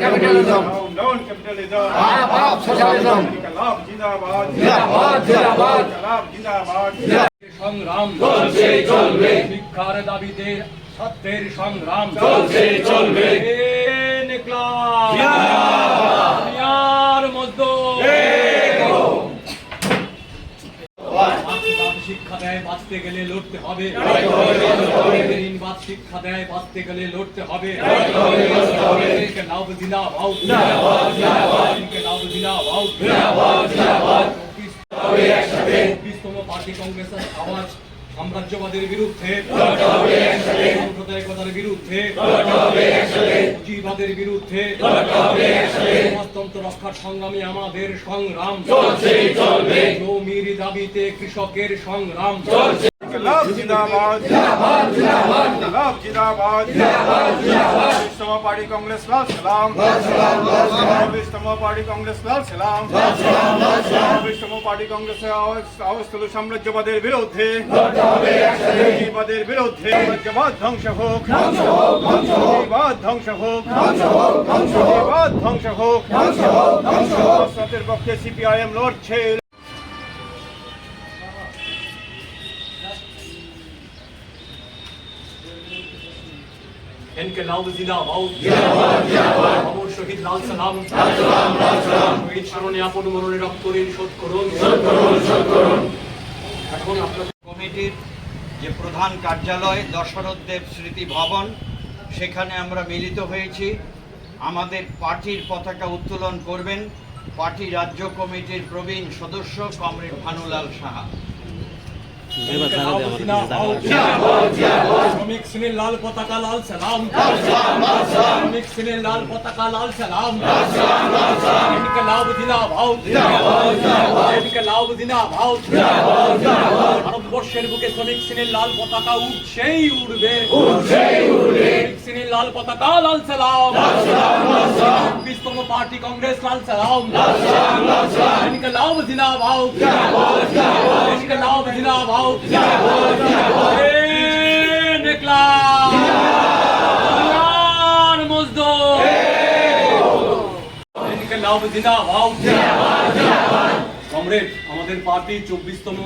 Capitalism down capitalism up up socialism Inqilab জিন্দাবাদ জিন্দাবাদ জিন্দাবাদ ইনকলাব জিন্দাবাদ সংগ্রাম। চলছে চলবে। শিক্ষার দাবিতে সত্যের সংগ্রাম। চলছে চলবে। দুনিয়ার মজদুর শিক্ষা দেয় বাঁচতে গেলে লড়তে হবে। ঋণবাদ শিক্ষা দেয় বাঁচতে গেলে লড়তে হবে। চব্বিশতম পার্টি কংগ্রেসের আওয়াজ। সাম্রাজ্যবাদের বিরুদ্ধে সাম্প্রদায়িকতার বিরুদ্ধে পুঁজিবাদের বিরুদ্ধে সমাজতন্ত্র রক্ষার সংগ্রামী আমাদের সংগ্রাম জমির দাবিতে কৃষকের সংগ্রাম ইনকলাব জিন্দাবাদ জিন্দাবাদ জিন্দাবাদ ইনকলাব জিন্দাবাদ জিন্দাবাদ জিন্দাবাদ চব্বিশতম পার্টি কংগ্রেস লাল সালাম সালাম সালাম চব্বিশতম পার্টি কংগ্রেস লাল সালাম সালাম সালাম চব্বিশতম পার্টি কংগ্রেসের আওয়াজ আওয়াজ তুলো সাম্রাজ্যবাদের বিরুদ্ধে লড়তে হবে একসাথে পুঁজিবাদের বিরুদ্ধে সাম্রাজ্যবাদ ধ্বংস হোক ধ্বংস হোক ধ্বংস হোক পুঁজিবাদ ধ্বংস হোক ধ্বংস হোক ধ্বংস এনকে লাভ জিনা ভাউ অমর শহীদ লাল সালাম শহীদ স্মরণে আপন মরণে রক্ত ঋণ শোধ করুন এখন আপনাদের কমিটির যে প্রধান কার্যালয় দশরথ দেব স্মৃতি ভবন সেখানে আমরা মিলিত হয়েছি। আমাদের পার্টির পতাকা উত্তোলন করবেন। পার্টি রাজ্য কমিটির প্রবীণ সদস্য কমরেড ভানুলাল সাহা। শ্রমিক শ্রেণির লাল পতাকা লাল সালাম শ্রমিক শ্রেণির লাল পতাকা লাল সালাম ইনকে লাভ দিনা ভাও ইনকে লাভ দিনা ভাও ভারতবর্ষের বুকে শ্রমিক শ্রেণির লাল পতাকা উঠছেই উড়বে শ্রমিক শ্রেণির লাল পতাকা লাল সালাম চব্বিশতম পার্টি কংগ্রেস লাল সালাম ইনকে লাভ দিনা ভাও ইনকে লাভ দিনা ভাও দেখলাম দুনিয়ার মজদুর এদিকে লাভ দিনা ভাও আমাদের পার্টি চব্বিশতম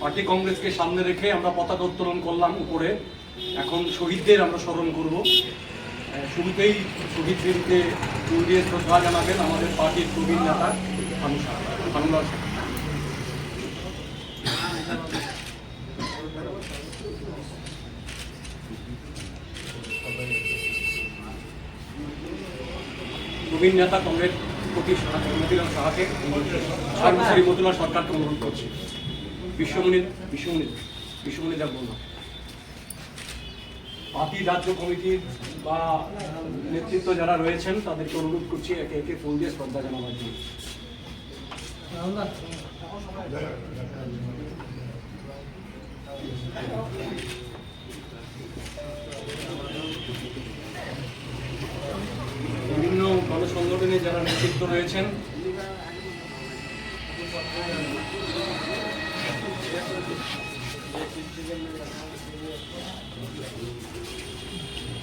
পার্টি কংগ্রেসকে সামনে রেখে আমরা পতাকা উত্তোলন করলাম উপরে। এখন শহীদদের আমরা স্মরণ করব। শুরুতেই শহীদদেরকে ফুল দিয়ে শ্রদ্ধা জানাবেন আমাদের পার্টির প্রবীণ নেতা প্রবীণ নেতা কংগ্রেস প্রতি মতিলাল সাহাকে সর্বশ্রী মতিলাল সরকারকে অনুরোধ করছি। বিশ্বমণি বিশ্বমণি বিশ্বমণি বললাম পার্টি রাজ্য কমিটির বা নেতৃত্ব যারা রয়েছেন, তাদেরকে অনুরোধ করছি একে একে ফুল দিয়ে শ্রদ্ধা জানাবার জন্য। বিভিন্ন গণসংগঠনে যারা নেতৃত্ব রয়েছেন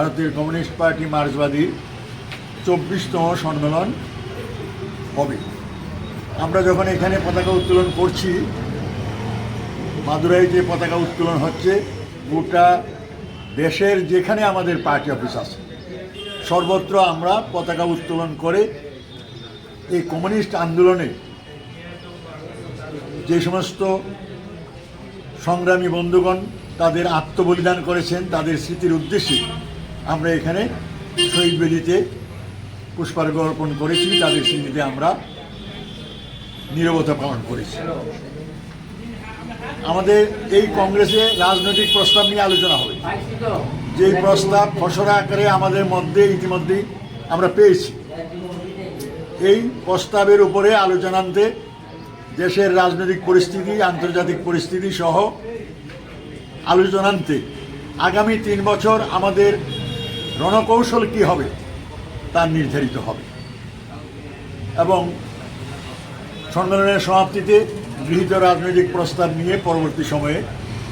ভারতীয় কমিউনিস্ট পার্টি মার্ক্সবাদী চব্বিশতম সম্মেলন হবে। আমরা যখন এখানে পতাকা উত্তোলন করছি মাদুরাই যে পতাকা উত্তোলন হচ্ছে, গোটা দেশের যেখানে আমাদের পার্টি অফিস আছে, সর্বত্র আমরা পতাকা উত্তোলন করে এই কমিউনিস্ট আন্দোলনে যে সমস্ত সংগ্রামী বন্ধুগণ তাদের আত্মবলিদান করেছেন, তাদের স্মৃতির উদ্দেশ্যে আমরা এখানে শহীদ বেদিতে পুষ্পার্ঘ অর্পণ করেছি, তাদের স্মৃতিতে আমরা নীরবতা পালন করেছি। আমাদের এই কংগ্রেসে রাজনৈতিক প্রস্তাব নিয়ে আলোচনা হবে। যে প্রস্তাব খসড়া আকারে আমাদের মধ্যে ইতিমধ্যেই আমরা পেয়েছি। এই প্রস্তাবের উপরে আলোচনান্তে দেশের রাজনৈতিক পরিস্থিতি, আন্তর্জাতিক পরিস্থিতি সহ আলোচনান্তে আগামী তিন বছর আমাদের রণকৌশল কি হবে তা নির্ধারিত হবে। এবং সম্মেলনের সমাপ্তিতে গৃহীত রাজনৈতিক প্রস্তাব নিয়ে পরবর্তী সময়ে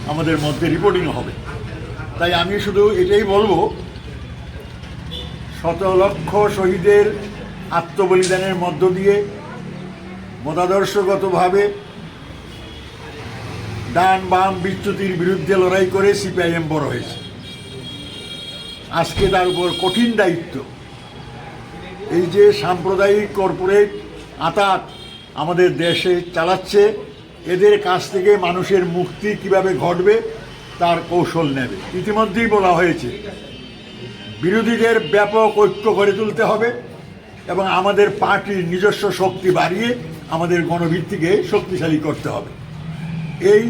আমাদের মধ্যে রিপোর্টিং হবে। তাই আমি শুধু এটাই বলব, শত লক্ষ শহীদের আত্মবলিদানের মধ্য দিয়ে মতাদর্শগতভাবে ডান বাম বিচ্যুতির বিরুদ্ধে লড়াই করে সিপিআইএম বড় হয়েছে। আজকে তার উপর কঠিন দায়িত্ব। এই যে সাম্প্রদায়িক কর্পোরেট আতাত আমাদের দেশে চালাচ্ছে, এদের কাছ থেকে মানুষের মুক্তি কীভাবে ঘটবে তার কৌশল নেবে। ইতিমধ্যেই বলা হয়েছে, বিরোধীদের ব্যাপক ঐক্য গড়ে তুলতে হবে এবং আমাদের পার্টির নিজস্ব শক্তি বাড়িয়ে আমাদের গণভিত্তিকে শক্তিশালী করতে হবে। এই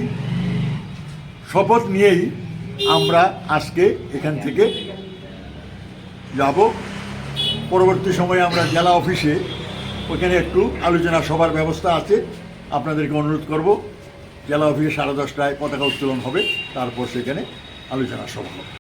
শপথ নিয়েই আমরা আজকে এখান থেকে যাব। পরবর্তী সময়ে আমরা জেলা অফিসে ওইখানে একটু আলোচনা সভার ব্যবস্থা আছে। আপনাদেরকে অনুরোধ করব, জেলা অফিসে সাড়ে দশটায় পতাকা উত্তোলন হবে, তারপর সেখানে আলোচনা সভা হবে।